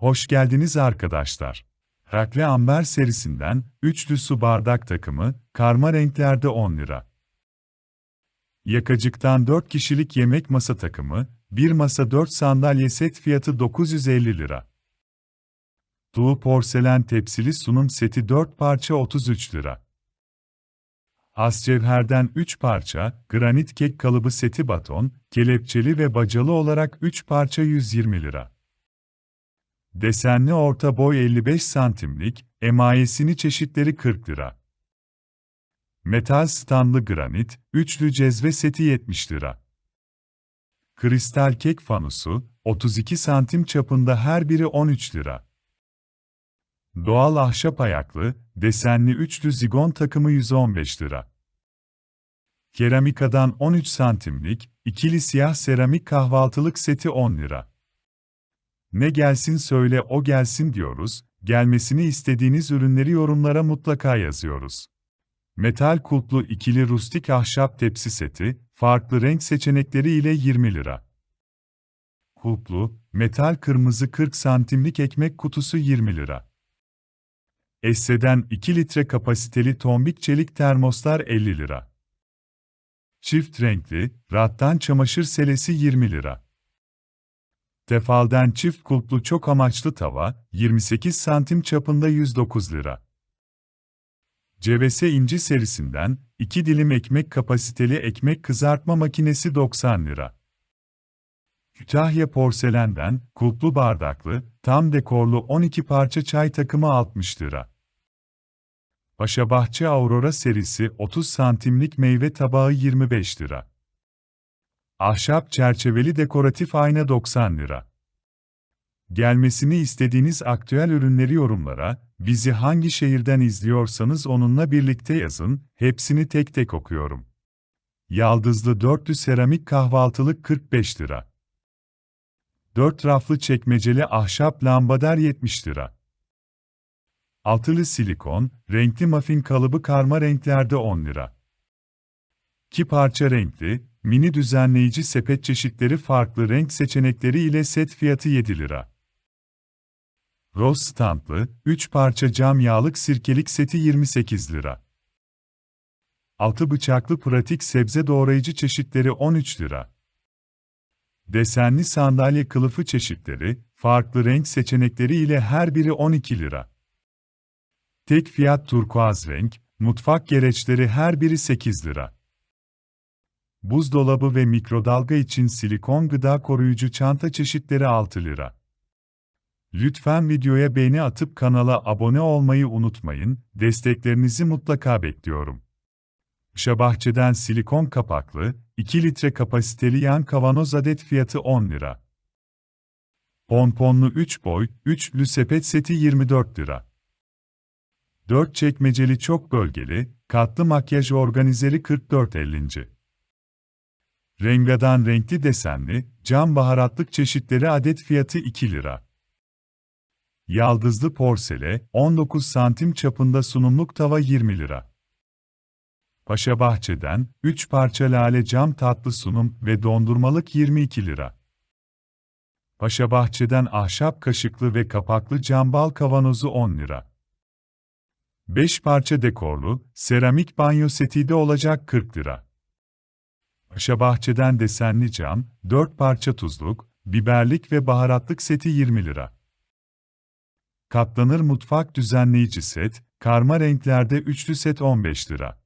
Hoş geldiniz arkadaşlar. Rakle Amber serisinden üçlü su bardak takımı, karma renklerde 10 lira. Yakacık'tan 4 kişilik yemek masa takımı, bir masa 4 sandalye set fiyatı 950 lira. Tuğ porselen tepsili sunum seti 4 parça 33 lira. Ascevher'den 3 parça, granit kek kalıbı seti baton, kelepçeli ve bacalı olarak 3 parça 120 lira. Desenli orta boy 55 santimlik, emayesini çeşitleri 40 lira. Metal standlı granit, üçlü cezve seti 70 lira. Kristal kek fanusu, 32 santim çapında her biri 13 lira. Doğal ahşap ayaklı, desenli üçlü zigon takımı 115 lira. Keramikadan 13 santimlik, ikili siyah seramik kahvaltılık seti 10 lira. Ne gelsin söyle o gelsin diyoruz, gelmesini istediğiniz ürünleri yorumlara mutlaka yazıyoruz. Metal kulplu ikili rustik ahşap tepsi seti, farklı renk seçenekleri ile 20 lira. Kulplu, metal kırmızı 40 santimlik ekmek kutusu 20 lira. Esse'den 2 litre kapasiteli tombik çelik termoslar 50 lira. Çift renkli, rattan çamaşır selesi 20 lira. Tefal'den çift kulplu çok amaçlı tava, 28 santim çapında 109 lira. Cevese inci serisinden, 2 dilim ekmek kapasiteli ekmek kızartma makinesi 90 lira. Kütahya porselenden, kulplu bardaklı, tam dekorlu 12 parça çay takımı 60 lira. Paşabahçe Aurora serisi 30 santimlik meyve tabağı 25 lira. Ahşap çerçeveli dekoratif ayna 90 lira. Gelmesini istediğiniz aktüel ürünleri yorumlara, bizi hangi şehirden izliyorsanız onunla birlikte yazın, hepsini tek tek okuyorum. Yaldızlı dörtlü seramik kahvaltılık 45 lira. 4 raflı çekmeceli ahşap lambader 70 lira. Altılı silikon, renkli muffin kalıbı karma renklerde 10 lira. 2 parça renkli, mini düzenleyici sepet çeşitleri farklı renk seçenekleri ile set fiyatı 7 lira. Rose standlı, 3 parça cam yağlık sirkelik seti 28 lira. 6 bıçaklı pratik sebze doğrayıcı çeşitleri 13 lira. Desenli sandalye kılıfı çeşitleri, farklı renk seçenekleri ile her biri 12 lira. Tek fiyat turkuaz renk, mutfak gereçleri her biri 8 lira. Buzdolabı ve mikrodalga için silikon gıda koruyucu çanta çeşitleri 6 lira. Lütfen videoya beğeni atıp kanala abone olmayı unutmayın, desteklerinizi mutlaka bekliyorum. Şabahçe'den silikon kapaklı, 2 litre kapasiteli yan kavanoz adet fiyatı 10 lira. Ponponlu 3 boy, 3'lü sepet seti 24 lira. 4 çekmeceli çok bölgeli, katlı makyaj organizeri 44.50. Rengadan renkli desenli, cam baharatlık çeşitleri adet fiyatı 2 lira. Yaldızlı porsele, 19 santim çapında sunumluk tava 20 lira. Paşabahçe'den, 3 parça lale cam tatlı sunum ve dondurmalık 22 lira. Paşabahçe'den ahşap kaşıklı ve kapaklı cam bal kavanozu 10 lira. 5 parça dekorlu, seramik banyo seti de olacak 40 lira. Paşabahçe'den desenli cam, 4 parça tuzluk, biberlik ve baharatlık seti 20 lira. Katlanır mutfak düzenleyici set, karma renklerde üçlü set 15 lira.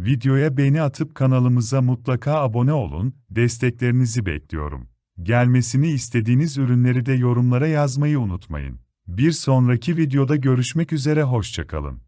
Videoya beğeni atıp kanalımıza mutlaka abone olun, desteklerinizi bekliyorum. Gelmesini istediğiniz ürünleri de yorumlara yazmayı unutmayın. Bir sonraki videoda görüşmek üzere hoşçakalın.